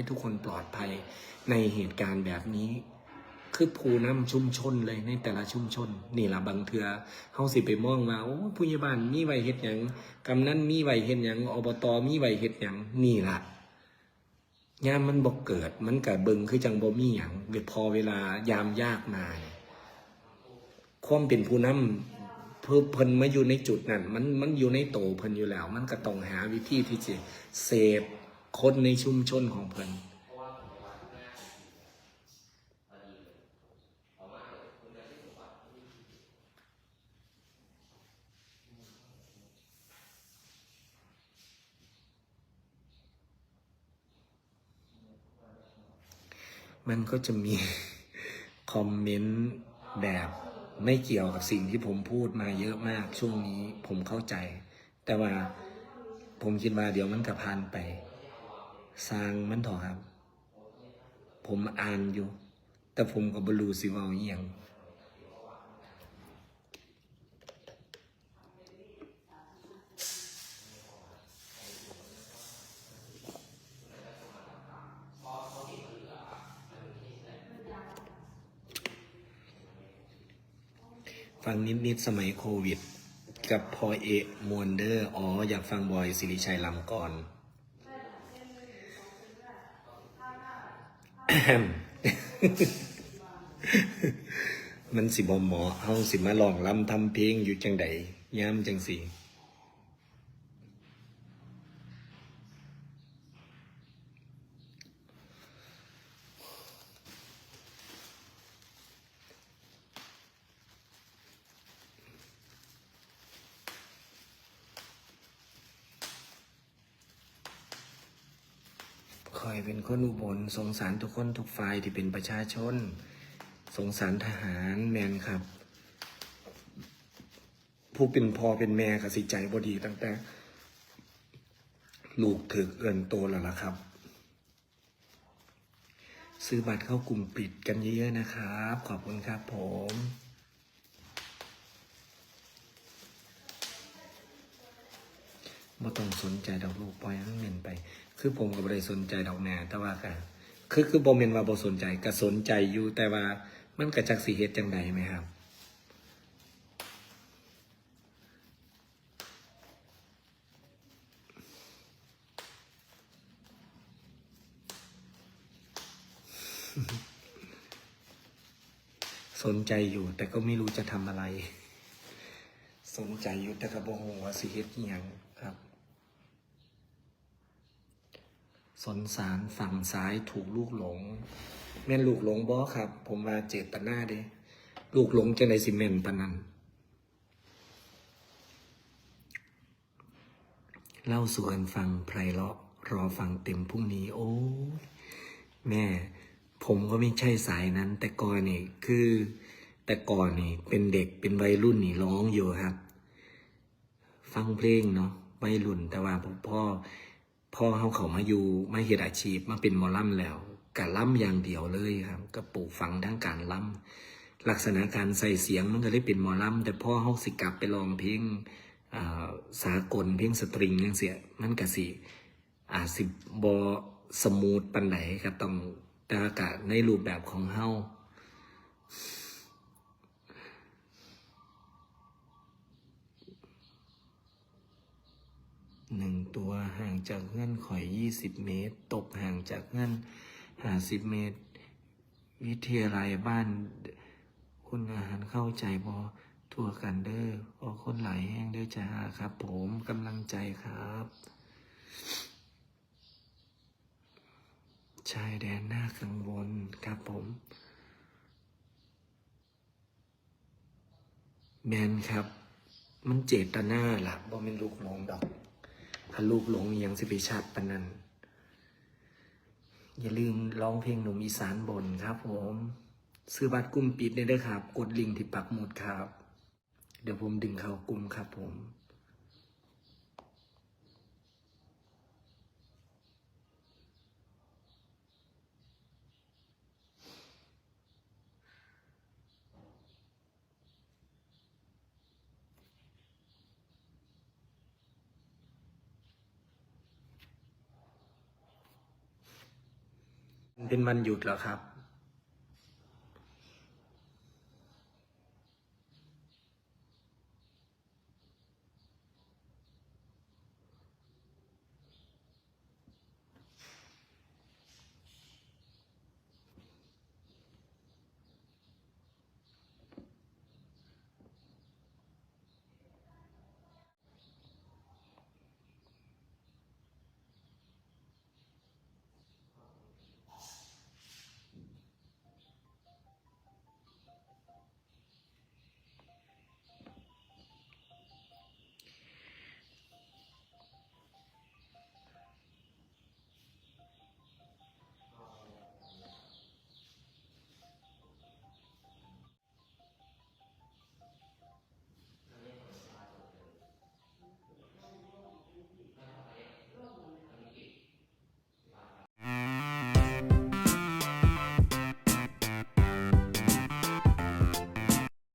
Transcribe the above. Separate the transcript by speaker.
Speaker 1: ให้ทุกคนปลอดภัยในเหตุการณ์แบบนี้ คือผู้นำชุมชนเลยในแต่ละชุมชน นี่ล่ะบางเทือเฮาสิไปมองว่าโอ้ผู้ใหญ่บ้านมีไหวเฮ็ดหยังกำนันมีไหวเฮ็ดหยังอบตมีไหวเฮ็ดหยังนี่ล่ะยามมันบ่เกิดมันก็เบิงคือจังบ่มีหยังเวลาพอเวลายามยากมายความเป็นผู้นำเพื่อเพิ่นมาอยู่ในจุดนั้น มันมันอยู่ในโตเพิ่นอยู่แล้ว มันก็ต้องหาวิธีที่จะเสพ คนในชุมชนของเพิ่นมันก็จะมีคอมเมนต์แบบไม่เกี่ยวกับสิ่งที่ผมพูดมาเยอะมากช่วงนี้ผมเข้าใจ แต่ว่าผมคิดว่าเดี๋ยวมันก็ผ่านไป สร้างมันเถอะครับ ผมอ่านอยู่ แต่ผมก็บรูสิว่าอย่างฟังนิดๆสมัยโควิด กับพอเอมวนเดอร์ อ๋อ อยากฟังบอยสิริชัยลำก่อน มันสิบอหมอเฮาสิมาลองลำทำเพลงอยู่จังใดย้ำจังสิ คอยเป็นคนอุบลสงสารทุกคนทุกฝ่ายที่เป็นประชาชน สงสารทหารแมนครับ ผู้เป็นพ่อเป็นแม่กับสิใจบดีตั้งแต่ ลูกถึกเอินโตแล้วล่ะครับ ซื้อบัตรเข้ากลุ่มปิดกันเยอะๆนะครับ ขอบคุณครับผมบ่ต้องสนใจดอกลูกปล่อยให้มันเม่นไป คือผมก็บ่ได้สนใจดอกแม่แต่ว่าก็คือคือบ่แม่นว่าบ่สนใจก็สนใจอยู่แต่ว่ามันก็จักสิเฮ็ดจังใดไหมครับสนใจอยู่แต่ก็ไม่รู้จะทำอะไร สนใจอยู่แต่ก็บ่ฮู้ว่าสิเฮ็ดอิหยังครับ สนสารฝั่งซ้ายถูกลูกหลง แม่นลูกหลงบ่ครับ ผมว่าเจตนาเด้ลูกหลงจังไดสิแม่นปานนั้นเล่าสู่กันฟังไพเราะรอฟังเต็มพรุ่งนี้ โอ้ยแม่ ผมก็ไม่ใช่สายนั้น แต่ก่อนนี่คือ แต่ก่อนนี่เป็นเด็กเป็นวัยรุ่นนี่ร้องอยู่ครับ ฟังเพลงเนาะวัยรุ่นแต่ว่าผมพ่อ พ่อเขาเขามาอยู่มาเฮ็ดอาชีพมาเป็นมอล่ำแล้วกะล่ำอย่างเดียวเลยครับก็ปลูกฝังทั้งการล่ำลักษณะการใส่เสียงมันก็เลยเป็นมอล่ำแต่พ่อเขาสิกลับไปลองเพลงอ่าสากลเพลงสตริงจังเสียมันก็สิอาสิบบอสมูทปันไหนก็ต้องแต่ว่ากะในรูปแบบของเฮา หนึ่งตัวห่างจากเงื่อนข่อยยี่สิบเมตร ตกห่างจากเงื่อนห้าสิบเมตร วิทยาลัยบ้าน คุณอาหารเข้าใจบอทั่วกันเด้อออคนหลายแห้งเด้อจ้าครับ ผมกำลังใจครับ ชายแดนหน้ากังวลครับผมแมนครับ มันเจตนาล่ะบ่เป็นลูกหลงดอก ถ้าลูกหลงยังสิไปชัดปนันอย่าลืมร้องเพลงหนุ่มอีสานบนครับผมซื้อบัตรกลุ่มปิดได้เด้อครับ กดลิงก์ที่ปักหมุดครับ เดี๋ยวผมดึงเข้ากลุ่มครับผม เป็นวันหยุดเหรอครับ